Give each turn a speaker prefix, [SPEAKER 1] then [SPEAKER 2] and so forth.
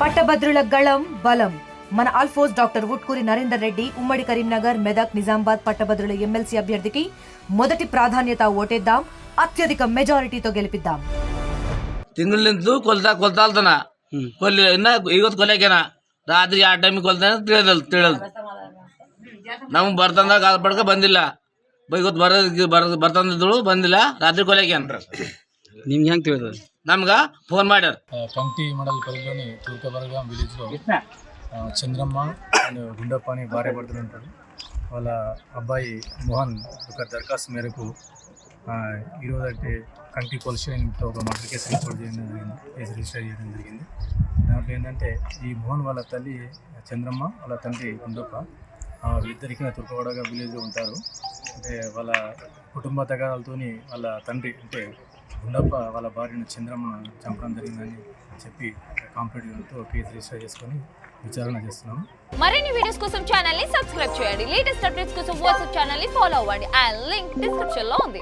[SPEAKER 1] పట్టభద్రుల గళం బలం మన ఆల్ఫోస్ డాక్టర్ ఉట్కూరి నరేందర్ రెడ్డి ఉమ్మడి కరీంనగర్ మెదక్ నిజామాబాద్ పట్టభద్రుల ఎమ్మెల్సీ అభ్యర్థికి మొదటి ప్రాధాన్యత ఓటేద్దాం అత్యధిక మెజారిటీతో గెలిపిద్దాం
[SPEAKER 2] ತಿಂಗಳು ನಿಂತು ಕೊಲ್ತಾ ಕೊಲ್ತಾಲ್ತಾನ ಕೊಲ್ಲಿ ಇನ್ನ ಇವತ್ತು ಕೊಲೆಕೇನ ರಾತ್ರಿ ಆ ಟೈಮಿಗೆ ಕೊಲ್ತಾನೆ ತಿಳಿದಲ್ ತಿಳಿದು ನಮ್ಗೆ ಬರ್ತಂದಾಗ ಅದು ಪಡ್ಕ ಬಂದಿಲ್ಲ ಬ- ಇವತ್ತು ಬರ ಬರ ಬರ್ತಂದಿದ್ದಳು ಬಂದಿಲ್ಲ ರಾತ್ರಿ ಕೊಲೆಕೇನ
[SPEAKER 3] ನಿಮ್ಗೆ ಹೆಂಗೆ ತಿಳಿದ
[SPEAKER 2] ನಮ್ಗ ಫೋನ್ ಮಾಡ್ಯಾರ
[SPEAKER 4] ఆ, కంటి మండల పరిధిలోని తూర్కబరగా విలేజ్లో ఆ, చంద్రమ్మ అండ్ గుండప్ప అని భార్య భర్తలు ఉంటాడు వాళ్ళ అబ్బాయి మోహన్ ఒక దరఖాస్తు మేరకు ఆ, ఈరోజు అంటే కంటి పొల్యూషన్తో ఒక మర్డర్ కేసు రిపోర్ట్ చేయడం జరిగింది కేసు రిజిస్టర్ చేయడం జరిగింది దాంట్లో ఏంటంటే ఈ మోహన్ వాళ్ళ తల్లి చంద్రమ్మ వాళ్ళ తండ్రి గుండప్ప ఆ, వీళ్ళిద్దరికి తుర్కవాడగా విలేజ్లో ఉంటారు అంటే వాళ్ళ కుటుంబ తగాదాలతోని వాళ్ళ తండ్రి అంటే గుండప్ప వాళ్ళ భార్యను చంద్రమ్మ చంపడం జరిగిందని చెప్పి కాంప్లైంట్తో కేసు రిజిస్టర్ చేసుకొని విచారణ చేస్తున్నాము.
[SPEAKER 5] మరిన్ని వీడియోస్ కోసం ఛానల్ని సబ్స్క్రైబ్ చేయండి. లేటెస్ట్ అప్డేట్స్ కోసం వాట్సాప్ ఛానల్ని ఫాలో అవ్వండి. అండ్ లింక్ డిస్క్రిప్షన్లో ఉంది.